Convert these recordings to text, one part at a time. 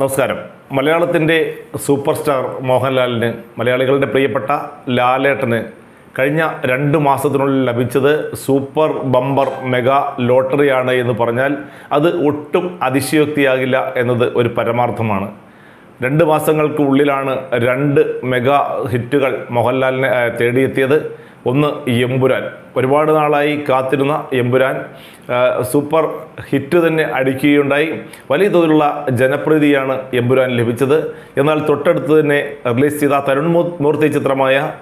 നമസ്കാരം. മലയാളത്തിന്റെ super star മോഹൻലാലിന് മലയാളികളുടെ പ്രിയപ്പെട്ട ലാലേട്ടന് കഴിഞ്ഞ രണ്ട് മാസത്തിനുള്ളിൽ ലഭിച്ചത് സൂപ്പർ ബമ്പർ മെഗാ ലോട്ടറിയാണ് എന്ന് പറഞ്ഞാൽ അത് ഒട്ടും അതിശയോക്തിയാകില്ല എന്നത് ഒരു പരമാർത്ഥമാണ്. രണ്ട് മാസങ്ങൾക്ക് ഉള്ളിലാണ് രണ്ട് മെഗാ ഹിറ്റുകൾ മോഹൻലാലിനെ തേടിയെത്തിയത്. ഒന്ന് എമ്പുരാൻ. ഒരുപാട് നാളായി കാത്തിരുന്ന എമ്പുരാൻ സൂപ്പർ ഹിറ്റ് തന്നെ അടിക്കുകയുണ്ടായി. വലിയ തോതിലുള്ള ജനപ്രീതിയാണ് എമ്പുരാൻ ലഭിച്ചത്. എന്നാൽ തൊട്ടടുത്ത് തന്നെ റിലീസ് ചെയ്ത തരുൺ മൂർത്തി ചിത്രമായ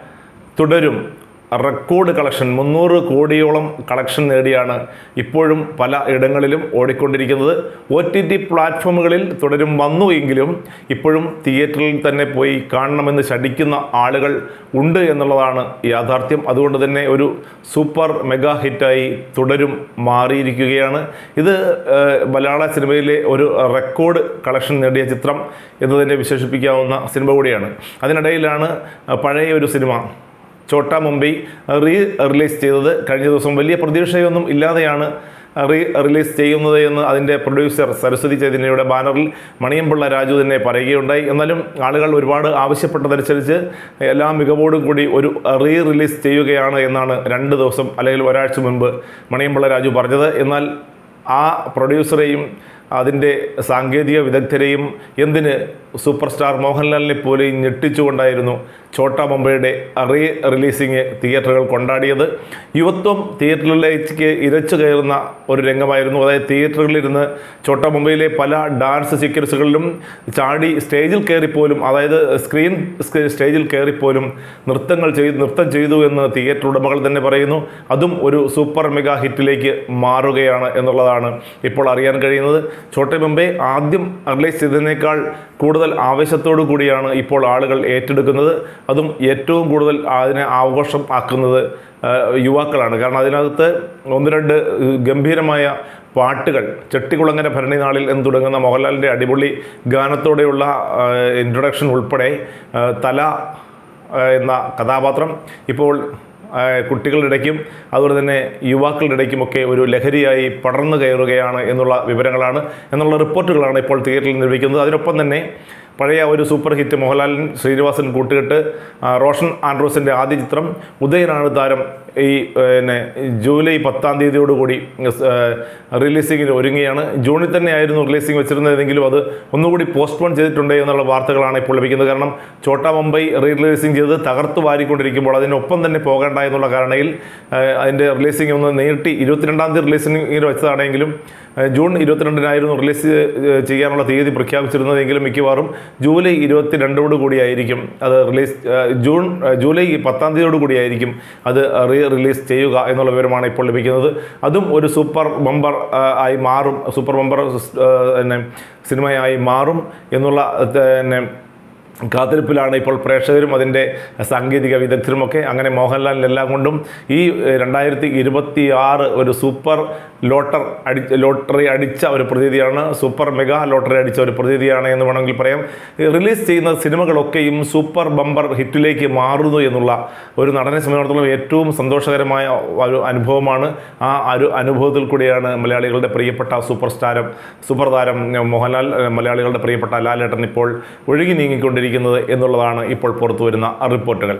തുടരും. റെക്കോർഡ് കളക്ഷൻ മുന്നൂറ് കോടിയോളം കളക്ഷൻ നേടിയാണ് ഇപ്പോഴും പല ഇടങ്ങളിലും ഓടിക്കൊണ്ടിരിക്കുന്നത്. ഒ ടി ടി പ്ലാറ്റ്ഫോമുകളിൽ തുടരും വന്നു എങ്കിലും ഇപ്പോഴും തിയേറ്ററിൽ തന്നെ പോയി കാണണമെന്ന് ശടിക്കുന്ന ആളുകൾ ഉണ്ട് എന്നുള്ളതാണ് യാഥാർത്ഥ്യം. അതുകൊണ്ട് തന്നെ ഒരു സൂപ്പർ മെഗാ ഹിറ്റായി തുടരും മാറിയിരിക്കുകയാണ്. ഇത് മലയാള സിനിമയിലെ ഒരു റെക്കോർഡ് കളക്ഷൻ നേടിയ ചിത്രം എന്ന് തന്നെ വിശേഷിപ്പിക്കാവുന്ന സിനിമ കൂടിയാണ്. അതിനിടയിലാണ് പഴയ ഒരു സിനിമ ചോട്ടാ മുംബൈ റീ റിലീസ് ചെയ്തത് കഴിഞ്ഞ ദിവസം വലിയ പ്രതീക്ഷയൊന്നും ഇല്ലാതെയാണ് റീ റിലീസ് ചെയ്യുന്നത് എന്ന് അതിന്റെ പ്രൊഡ്യൂസർ സരസ്വതി ചൈതന്യയുടെ ബാനറിൽ മണിയമ്പിള്ള രാജു തന്നെ പറയുകയുണ്ടായി. എന്നാലും ആളുകൾ ഒരുപാട് ആവശ്യപ്പെട്ടതനുസരിച്ച് എല്ലാ മികവോടും കൂടി ഒരു റീ റിലീസ് ചെയ്യുകയാണ് എന്നാണ് രണ്ട് ദിവസം അല്ലെങ്കിൽ ഒരാഴ്ച മുൻപ് മണിയമ്പിള്ള രാജു പറഞ്ഞത്. എന്നാൽ ആ പ്രൊഡ്യൂസറെയും അതിന്റെ സാങ്കേതിക വിദഗ്ധരെയും എന്തിന് സൂപ്പർ സ്റ്റാർ മോഹൻലാലിനെ പോലെയും ഞെട്ടിച്ചുകൊണ്ടായിരുന്നു ചോട്ടാ മുംബൈയുടെ റീ റിലീസിങ് തിയേറ്ററുകൾ കൊണ്ടാടിയത്. യുവത്വം തിയേറ്ററിലേക്ക് ഇരച്ചു കയറുന്ന ഒരു രംഗമായിരുന്നു. അതായത് തിയേറ്ററുകളിലിരുന്ന് ചോട്ടാ മുംബൈയിലെ പല ഡാൻസ് സീക്വൻസുകളിലും ചാടി സ്റ്റേജിൽ കയറിപ്പോലും അതായത് സ്ക്രീൻ സ്ക്രീ- സ്റ്റേജിൽ കയറിപ്പോലും നൃത്തങ്ങൾ ചെയ്ത് നൃത്തം ചെയ്തു എന്ന് തിയേറ്റർ ഉടമകൾ തന്നെ പറയുന്നു. അതും ഒരു സൂപ്പർ മെഗാ ഹിറ്റിലേക്ക് മാറുകയാണ് എന്നുള്ളതാണ് ഇപ്പോൾ അറിയാൻ കഴിയുന്നത്. ചോട്ടെ ബംബെ ആദ്യം റിലീസ് ചെയ്തതിനേക്കാൾ കൂടുതൽ ആവേശത്തോടു കൂടിയാണ് ഇപ്പോൾ ആളുകൾ ഏറ്റെടുക്കുന്നത്. അതും ഏറ്റവും കൂടുതൽ അതിനെ ആഘോഷം ആക്കുന്നത് യുവാക്കളാണ്. കാരണം അതിനകത്ത് ഒന്ന് രണ്ട് ഗംഭീരമായ പാട്ടുകൾ ചെട്ടികുളങ്ങര ഭരണി നാളിൽ എന്ന് തുടങ്ങുന്ന മോഹൻലാലിന്റെ അടിപൊളി ഗാനത്തോടെയുള്ള ഇൻട്രൊഡക്ഷൻ ഉൾപ്പെടെ തല എന്ന കഥാപാത്രം ഇപ്പോൾ കുട്ടികളുടെ ഇടയ്ക്കും അതുപോലെ തന്നെ യുവാക്കളുടെ ഇടയ്ക്കുമൊക്കെ ഒരു ലഹരിയായി പടർന്നു കയറുകയാണ് എന്നുള്ള വിവരങ്ങളാണ് എന്നുള്ള റിപ്പോർട്ടുകളാണ് ഇപ്പോൾ തിയേറ്ററിൽ നിർമ്മിക്കുന്നത്. അതിനൊപ്പം തന്നെ പഴയ ഒരു സൂപ്പർ ഹിറ്റ് മോഹൻലാലൻ ശ്രീനിവാസൻ കൂട്ടുകെട്ട് റോഷൻ ആൻഡ്രോസിന്റെ ആദ്യ ചിത്രം ഉദയനാണ് താരം. ഈ പിന്നെ ജൂലൈ പത്താം തീയതിയോടുകൂടി റിലീസിങ്ങിന് ഒരുങ്ങുകയാണ്. ജൂണിൽ തന്നെ ആയിരുന്നു റിലീസിങ് വെച്ചിരുന്നതെങ്കിലും അത് ഒന്നുകൂടി പോസ്റ്റ്പോൺ ചെയ്തിട്ടുണ്ട് എന്നുള്ള വാർത്തകളാണ് ഇപ്പോൾ ലഭിക്കുന്നത്. കാരണം ചോട്ടാ മുംബൈ റീ റിലീസിങ് ചെയ്ത് തകർത്ത് വാരിക്കൊണ്ടിരിക്കുമ്പോൾ അതിനൊപ്പം തന്നെ പോകേണ്ട എന്നുള്ള കാരണയിൽ അതിന്റെ റിലീസിങ് ഒന്ന് നീട്ടി ഇരുപത്തിരണ്ടാം തീയതി റിലീസിങ്ങിന് വെച്ചതാണെങ്കിലും ജൂൺ ഇരുപത്തിരണ്ടിനായിരുന്നു റിലീസ് ചെയ്യാനുള്ള തീയതി പ്രഖ്യാപിച്ചിരുന്നതെങ്കിലും മിക്കവാറും ജൂലൈ ഇരുപത്തിരണ്ടോട് കൂടിയായിരിക്കും അത് റിലീസ് ജൂൺ ജൂലൈ പത്താം തീയതിയോട് കൂടിയായിരിക്കും അത് റീ റിലീസ് ചെയ്യുക എന്നുള്ള വിവരമാണ് ഇപ്പോൾ ലഭിക്കുന്നത്. അതും ഒരു സൂപ്പർ ബമ്പർ ആയി മാറും. സൂപ്പർ ബമ്പർ പിന്നെ സിനിമയായി മാറും എന്നുള്ള പിന്നെ കാത്തിരിപ്പിലാണ് ഇപ്പോൾ പ്രേക്ഷകരും അതിന്റെ സാങ്കേതിക വിദഗ്ധരുമൊക്കെ. അങ്ങനെ മോഹൻലാലിനെല്ലാം കൊണ്ടും ഈ രണ്ടായിരത്തി ഇരുപത്തി ആറ് ഒരു സൂപ്പർ ലോട്ടർ അടി ലോട്ടറി അടിച്ച ഒരു പ്രതീതിയാണ് സൂപ്പർ മെഗാ ലോട്ടറി അടിച്ച ഒരു പ്രതീതിയാണ് എന്ന് വേണമെങ്കിൽ പറയാം. റിലീസ് ചെയ്യുന്ന സിനിമകളൊക്കെയും സൂപ്പർ ബമ്പർ ഹിറ്റിലേക്ക് മാറുന്നു എന്നുള്ള ഒരു നടനെ സംബന്ധിച്ചിടത്തോളം ഏറ്റവും സന്തോഷകരമായ ഒരു അനുഭവമാണ്. ആ ഒരു അനുഭവത്തിൽ കൂടിയാണ് മലയാളികളുടെ പ്രിയപ്പെട്ട സൂപ്പർ സ്റ്റാരം സൂപ്പർ താരം മോഹൻലാൽ മലയാളികളുടെ പ്രിയപ്പെട്ട ലാലേട്ടൻ ഇപ്പോൾ ഒഴുകി നീങ്ങിക്കൊണ്ടിരിക്കുന്നത്. എന്നുള്ളതാണ് ഇപ്പോൾ പുറത്തു വരുന്ന റിപ്പോർട്ടുകൾ.